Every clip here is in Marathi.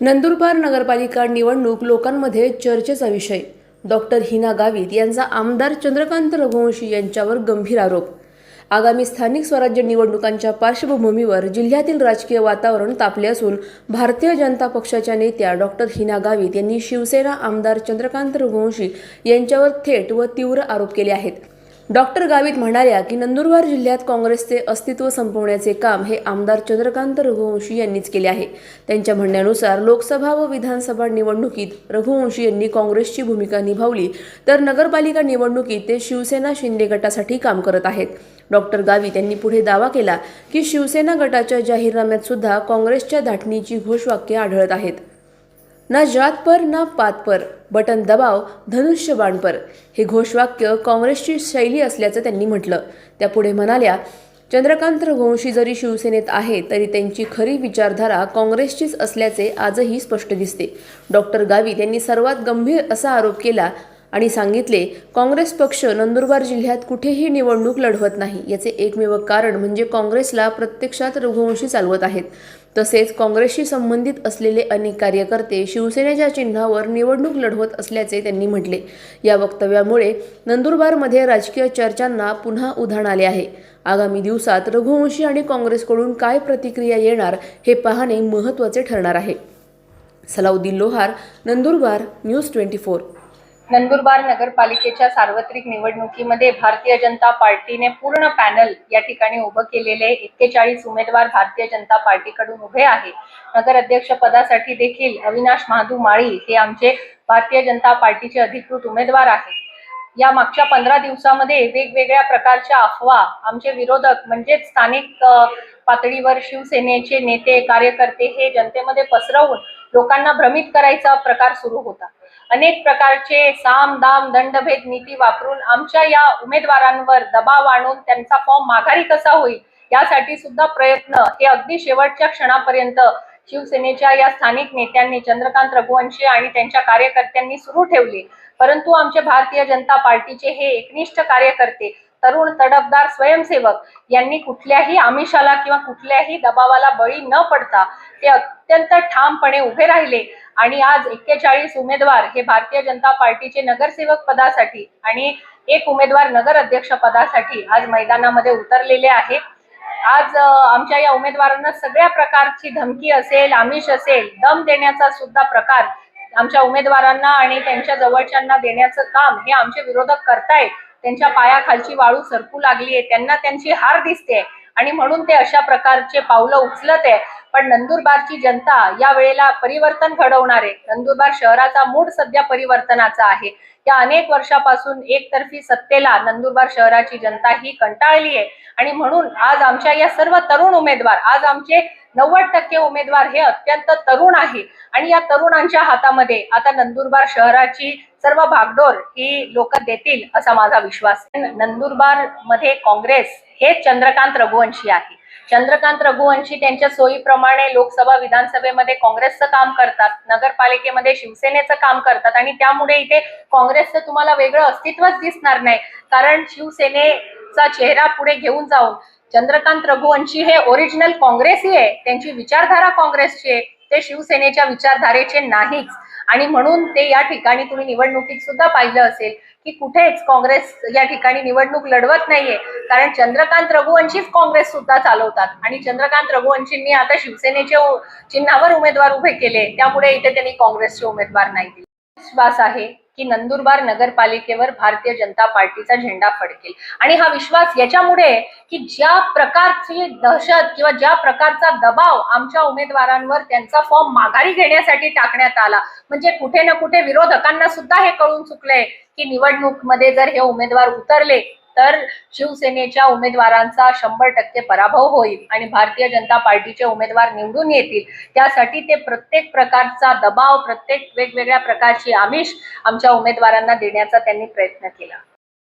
नंदुरबार नगरपालिका निवडणूक लोकांमध्ये चर्चेचा विषय. डॉक्टर हिना गावित यांचा आमदार चंद्रकांत रघुवंशी यांच्यावर गंभीर आरोप. आगामी स्थानिक स्वराज्य निवडणुकांच्या पार्श्वभूमीवर जिल्ह्यातील राजकीय वातावरण तापले असून भारतीय जनता पक्षाच्या नेत्या डॉक्टर हिना गावित यांनी शिवसेना आमदार चंद्रकांत रघुवंशी यांच्यावर थेट व तीव्र आरोप केले आहेत. डॉक्टर गावित म्हणाल्या की नंदुरबार जिल्ह्यात काँग्रेसचे अस्तित्व संपवण्याचे काम हे आमदार चंद्रकांत रघुवंशी यांनीच केले आहे. त्यांच्या म्हणण्यानुसार लोकसभा व विधानसभा निवडणुकीत रघुवंशी यांनी काँग्रेसची भूमिका निभावली तर नगरपालिका निवडणुकीत ते शिवसेना शिंदे गटासाठी काम करत आहेत. डॉक्टर गावित यांनी पुढे दावा केला की शिवसेना गटाच्या जाहीरनाम्यात सुद्धा काँग्रेसच्या धाटणीची घोषवाक्य आढळत आहेत. ना जात पर ना पात पर. बटन दबाव धनुष्य बाणपर हे घोषवाक्य काँग्रेसची शैली असल्याचं त्यांनी म्हटलं. त्या पुढे म्हणाल्या चंद्रकांत रघुवंशी जरी शिवसेनेत आहे तरी त्यांची खरी विचारधारा काँग्रेसचीच असल्याचे आजही स्पष्ट दिसते. डॉक्टर गावित यांनी सर्वात गंभीर असा आरोप केला आणि सांगितले काँग्रेस पक्ष नंदुरबार जिल्ह्यात कुठेही निवडणूक लढवत नाही याचे एकमेव कारण म्हणजे काँग्रेसला प्रत्यक्षात रघुवंशी चालवत आहेत. तसेच काँग्रेसशी संबंधित असलेले अनेक कार्यकर्ते शिवसेनेच्या चिन्हावर निवडणूक लढवत असल्याचे त्यांनी म्हटले. या वक्तव्यामुळे नंदुरबारमध्ये राजकीय चर्चांना पुन्हा उधाण आले आहे. आगामी दिवसात रघुवंशी आणि काँग्रेसकडून काय प्रतिक्रिया येणार हे पाहणे महत्त्वाचे ठरणार आहे. Salauddin Lohar Nandurbar news twenty four. Nandurbar नगरपालिकेच्या सार्वत्रिक निवडणुकीमध्ये भारतीय जनता पार्टीने पूर्ण पॅनल या ठिकाणी उभं केलेले एक्केचाळीस उमेदवार भारतीय जनता पार्टीकडून उभे आहे. नगर अध्यक्ष पदासाठी देखील अविनाश महादू माळी हे आमचे भारतीय जनता पार्टीचे अधिकृत उमेदवार आहेत. या मागच्या पंधरा दिवसामध्ये वेगवेगळ्या प्रकारच्या अफवा आमचे विरोधक म्हणजेच स्थानिक पातळीवर शिवसेनेचे नेते कार्यकर्ते हे जनतेमध्ये पसरवून लोकांना भ्रमित करायचा प्रकार सुरू होता. अनेक प्रकारचे साम दाम दंडभेद नीती वापरून आमच्या या उमेदवारांवर दबाव आणून त्यांचा फॉर्म माघारी कसा होईल यासाठी सुद्धा प्रयत्न. हे अगदी शेवटच्या क्षणापर्यंत शिवसेनेच्या या स्थानिक नेत्यांनी चंद्रकांत रघुवंशी आणि त्यांच्या कार्यकर्त्यांनी सुरू ठेवले. परंतु आमचे भारतीय जनता पार्टीचे हे एकनिष्ठ कार्यकर्ते तरुण तडफदार स्वयंसेवक यांनी कुठल्याही आमिषाला किंवा कुठल्याही दबावाला बळी न पडता ते अत्यंत ठामपणे उभे राहिले. आणि आज एक्केचाळीस उमेदवार हे भारतीय जनता पार्टीचे नगरसेवक पदासाठी आणि एक उमेदवार नगर अध्यक्ष पदासाठी आज मैदानामध्ये उतरलेले आहे. आज आमच्या या उमेदवारांना सगळ्या प्रकारची धमकी असेल आमिष असेल दम देण्याचा सुद्धा प्रकार आमच्या उमेदवारांना आणि त्यांच्या जवळच्यांना देण्याचं काम हे आमचे विरोधक करतायत. त्यांच्या पायाखालची वाळू सरकू लागली आहे. त्यांना त्यांची हार दिसते आणि म्हणून ते अशा प्रकारचे पावलं उचलत आहे. पण नंदुरबारची जनता या वेळेला परिवर्तन घडवणार आहे. नंदुरबार शहराचा मूड सध्या परिवर्तनाचा आहे. या अनेक वर्षापासून एकतर्फी सत्तेला नंदुरबार शहराची जनता ही कंटाळली आहे. आणि म्हणून आज आमच्या या सर्व तरुण उमेदवार आज आमचे नव्वद टक्के उमेदवार हे अत्यंत तरुण आहे. आणि या तरुणांच्या हातामध्ये आता नंदुरबार शहराची सर्व भागडोर ही लोक देतील असा माझा विश्वास आहे. नंदुरबारमध्ये काँग्रेस हे चंद्रकांत रघुवंशी आहे. चंद्रकांत रघुवंशी त्यांच्या सोयीप्रमाणे लोकसभा विधानसभेमध्ये काँग्रेसचं काम करतात नगरपालिकेमध्ये शिवसेनेचं काम करतात आणि त्यामुळे इथे काँग्रेसचं तुम्हाला वेगळं अस्तित्वच दिसणार नाही. कारण शिवसेनेचा चेहरा पुढे घेऊन जाऊन चंद्रकांत रघुवंशी हे ओरिजिनल काँग्रेसी आहे. त्यांची विचारधारा काँग्रेसची आहे. ते शिवसेनेच्या विचारधारेचे नाहीच. आणि म्हणून ते या ठिकाणी तुम्ही निवडणुकीत सुद्धा पाहिलं असेल की कुठेच काँग्रेस या ठिकाणी निवडणूक लढवत नाहीये. कारण चंद्रकांत रघुवंशीच काँग्रेस सुद्धा चालवतात. आणि चंद्रकांत रघुवंशींनी आता शिवसेनेच्या चिन्हावर उमेदवार उभे केले. त्यामुळे इथे त्यांनी काँग्रेसचे उमेदवार नाही दिले. विश्वास आहे. की नंदुरबार नगरपालिकेवर भारतीय जनता पार्टीचा झेंडा फडकेल. आणि हा विश्वास याच्यामुळे की ज्या प्रकारची दहशत किंवा ज्या प्रकारचा दबाव आमच्या उमेदवारांवर त्यांचा फॉर्म माघारी घेण्यासाठी टाकण्यात आला. म्हणजे कुठे ना कुठे विरोधकांना सुद्धा हे कळून चुकलंय की निवडणूकमध्ये जर हे उमेदवार उतरले तर शिवसेनेच्या उमेदवारांचा शंभर टक्के पराभव होईल आणि भारतीय जनता पार्टीचे उमेदवार निवडून येतील. त्यासाठी ते प्रत्येक प्रकारचा दबाव प्रत्येक वेगवेगळ्या प्रकारची आमिष आमच्या उमेदवारांना देण्याचा त्यांनी प्रयत्न केला.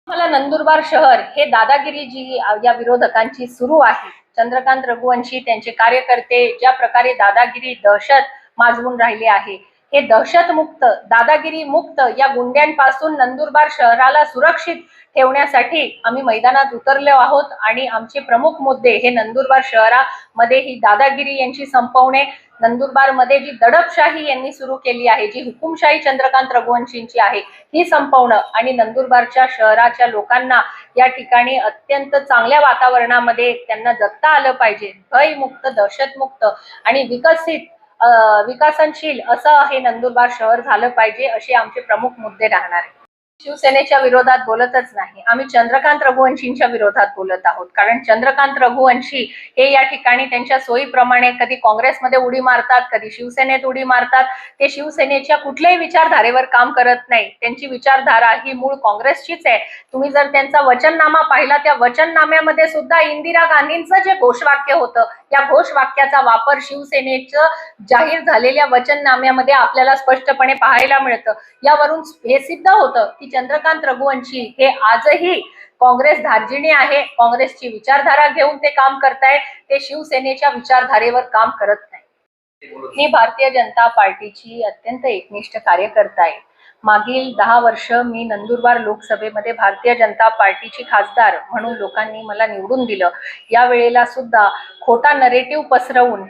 मला नंदुरबार शहर हे दादागिरी जी या विरोधकांची सुरू आहे. चंद्रकांत रघुवंशी त्यांचे कार्यकर्ते ज्या प्रकारे दादागिरी दहशत माजवून राहिले आहे हे दहशतमुक्त दादागिरी मुक्त या गुंड्यांपासून नंदुरबार शहराला सुरक्षित ठेवण्यासाठी आम्ही मैदानात उतरलो आहोत आणि आमचे प्रमुख मुद्दे हे नंदुरबार शहरामध्ये ही दादागिरी यांची संपवणे नंदुरबारमध्ये जी दडपशाही यांनी सुरू केली आहे जी हुकुमशाही चंद्रकांत रघुवंशींची आहे ही संपवणं आणि नंदुरबारच्या शहराच्या लोकांना या ठिकाणी अत्यंत चांगल्या वातावरणामध्ये त्यांना जगता आलं पाहिजे. भयमुक्त दहशतमुक्त आणि विकसित विकसनशील असं हे नंदुरबार शहर झालं पाहिजे असे आमचे प्रमुख मुद्दे राहणार आहेत. शिवसेनेच्या विरोधात बोलतच नाही. आम्ही चंद्रकांत रघुवंशींच्या विरोधात बोलत आहोत. कारण चंद्रकांत रघुवंशी हे या ठिकाणी त्यांच्या सोयीप्रमाणे कधी काँग्रेसमध्ये उडी मारतात कधी शिवसेनेत उडी मारतात. ते शिवसेनेच्या कुठल्याही विचारधारेवर काम करत नाही. त्यांची विचारधारा ही मूळ काँग्रेसचीच आहे. तुम्ही जर त्यांचा वचननामा पाहिला त्या वचननाम्यामध्ये सुद्धा इंदिरा गांधींचं जे घोषवाक्य होतं या घोषवाक्याचा वापर शिवसेनेचं जाहीर झालेल्या वचननाम्यामध्ये आपल्याला स्पष्टपणे पाहायला मिळतं. यावरून हे सिद्ध होतं की चंद्रकांत रघुवंशी हे आजही काँग्रेस धार्जिणी आहे. काँग्रेसची विचारधारा घेऊन ते काम करताय ते शिवसेनेच्या विचारधारेवर काम करत नाही मी भारतीय जनता पार्टीची अत्यंत एकनिष्ठ कार्यकर्ता आहे मागील दहा वर्ष मी नंदुरबार लोकसभेमध्ये भारतीय जनता पार्टीची खासदार म्हणून लोकांनी मला निवडून दिलं. या वेळेला सुद्धा खोटा नरेटिव्ह पसरवून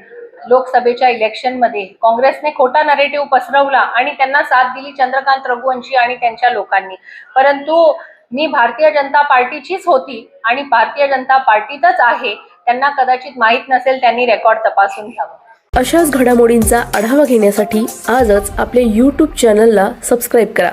लोकसभेच्या इलेक्शनमध्ये काँग्रेसने खोटा नरेटिव्ह पसरवला आणि त्यांना साथ दिली चंद्रकांत रघुवंशी आणि त्यांच्या लोकांनी. परंतु मी भारतीय जनता पार्टीचीच होती आणि भारतीय जनता पार्टीतच आहे त्यांना कदाचित माहीत नसेल त्यांनी रेकॉर्ड तपासून घ्यावं. अशाच घडामोडींचा आढावा घेण्यासाठी आजच आपल्या यूट्यूब चॅनलला सबस्क्राईब करा.